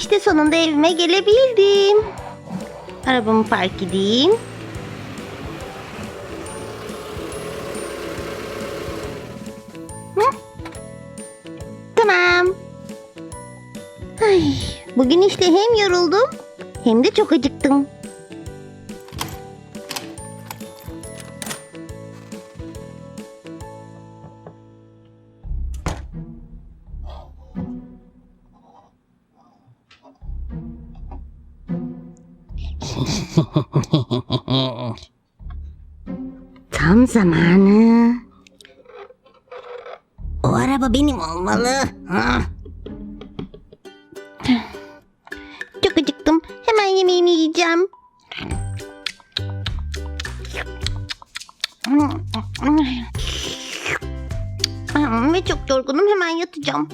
İşte sonunda evime gelebildim. Arabamı park edeyim. Hı? Tamam. Ay, bugün işte hem yoruldum hem de çok acıktım. Tam zamanı. O araba benim olmalı. Çok acıktım. Hemen yemeğimi yiyeceğim. Ve çok yorgunum. Hemen yatacağım.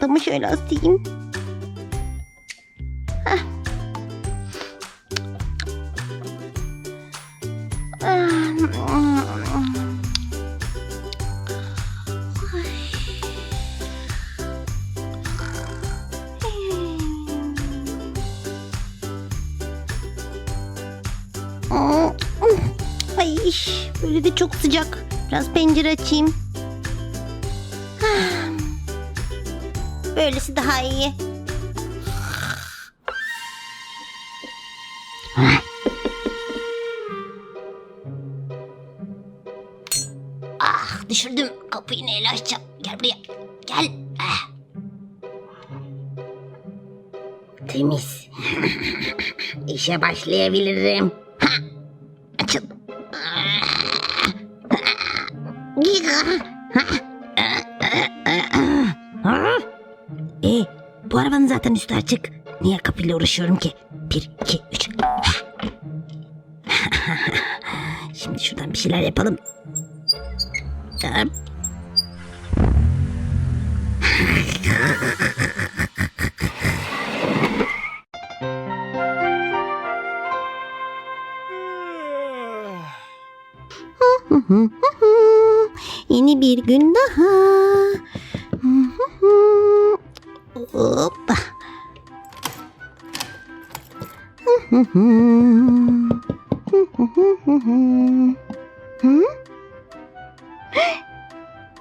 Çantamı şöyle asayım. Ay böyle de çok sıcak. Biraz pencere açayım. Böylesi daha iyi. Ah düşürdüm. Kapıyı neyle açacağım? Gel buraya. Gel. Ah. Temiz. İşe başlayabilirim. Ha. Açıl. Ha? Bu arabanın zaten üstü açık. Niye kapıyla uğraşıyorum ki? Bir, iki, üç. Şimdi şuradan bir şeyler yapalım. Yeni bir gün daha. Hoppa. Hı?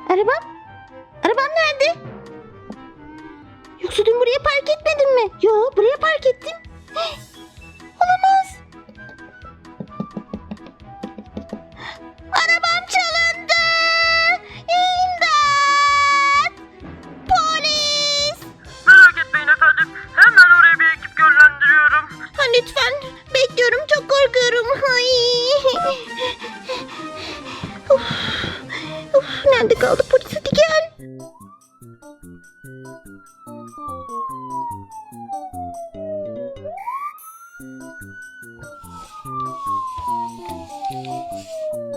Arabam? Arabam nerede? Yoksa dün buraya park etmedin mi? Yo buraya park ettim. Lütfen bekliyorum çok korkuyorum. Of. Of, nerede kaldı polis hadi gel.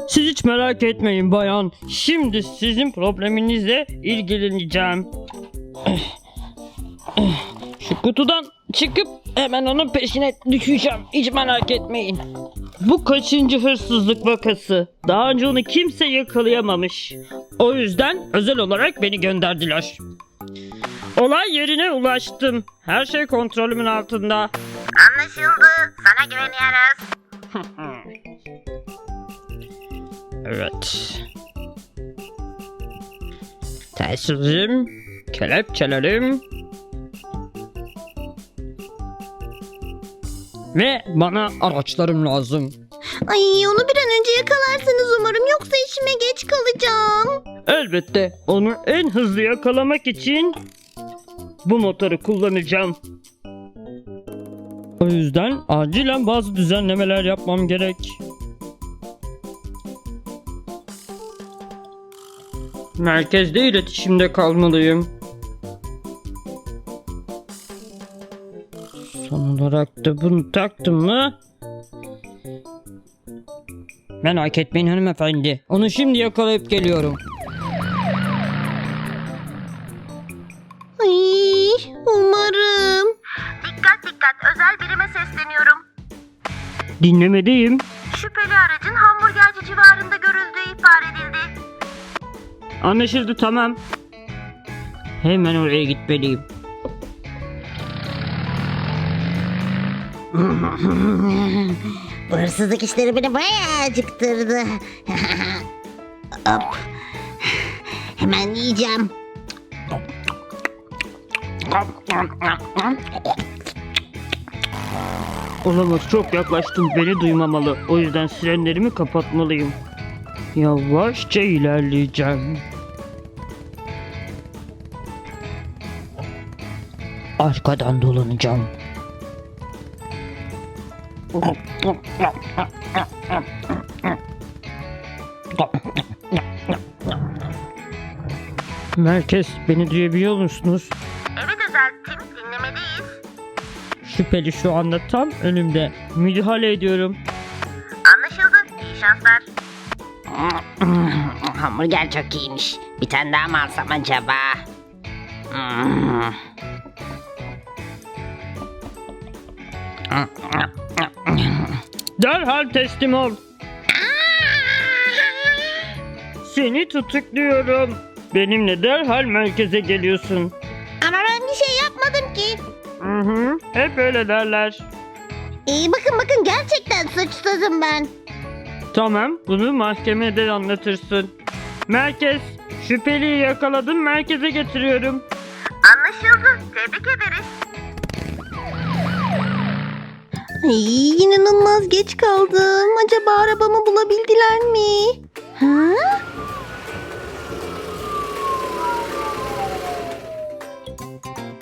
Siz hiç merak etmeyin bayan. Şimdi sizin probleminizle ilgileneceğim. Şu kutudan çıkıp hemen onun peşine düşeceğim. Hiç merak etmeyin. Bu kaçıncı hırsızlık vakası? Daha önce onu kimse yakalayamamış. O yüzden özel olarak beni gönderdiler. Olay yerine ulaştım. Her şey kontrolümün altında. Anlaşıldı. Sana güveniyoruz. Evet. Telsizim, kelepçelerim ve bana araçlarım lazım. Ay onu bir an önce yakalarsınız umarım yoksa işime geç kalacağım. Elbette onu en hızlı yakalamak için bu motoru kullanacağım. O yüzden acilen bazı düzenlemeler yapmam gerek. Merkezde iletişimde kalmalıyım. Olarak da bunu taktım mı? Merak etmeyin hanımefendi. Onu şimdi yakalayıp geliyorum. Ay umarım. Dikkat dikkat özel birime sesleniyorum. Dinlemedeyim. Şüpheli aracın hamburgerci civarında görüldüğü ihbar edildi. Anlaşıldı tamam. Hemen oraya gitmeliyim. Bu hırsızlık işleri beni bayağı acıktırdı. Hop. Hemen yiyeceğim. Olamaz çok yaklaştım beni duymamalı. O yüzden sirenlerimi kapatmalıyım. Yavaşça ilerleyeceğim. Arkadan dolanacağım. Merkez beni duyabiliyor musunuz? Evet özel tim dinlemedeyiz. Şüpheli şu anda tam önümde. Müdahale ediyorum. Anlaşıldı. İyi şanslar. Hamburger çok iyiymiş. Bir tane daha mı alsam acaba? Derhal teslim ol. Seni tutukluyorum. Benimle derhal merkeze geliyorsun. Ama ben bir şey yapmadım ki. Hı hı, hep öyle derler. İyi bakın bakın gerçekten suçsuzum ben. Tamam, bunu mahkemede anlatırsın. Merkez, şüpheliyi yakaladım, merkeze getiriyorum. Anlaşıldı. Tebrik ederiz. Ay, inanılmaz geç kaldım. Acaba arabamı bulabildiler mi? Ha?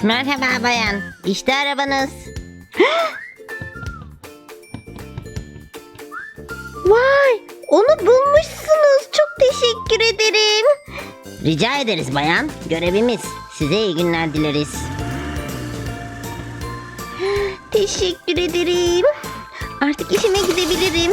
Merhaba bayan. İşte arabanız. Vay, onu bulmuşsunuz. Çok teşekkür ederim. Rica ederiz bayan. Görevimiz. Size iyi günler dileriz. Teşekkür ederim. Artık işime gidebilirim.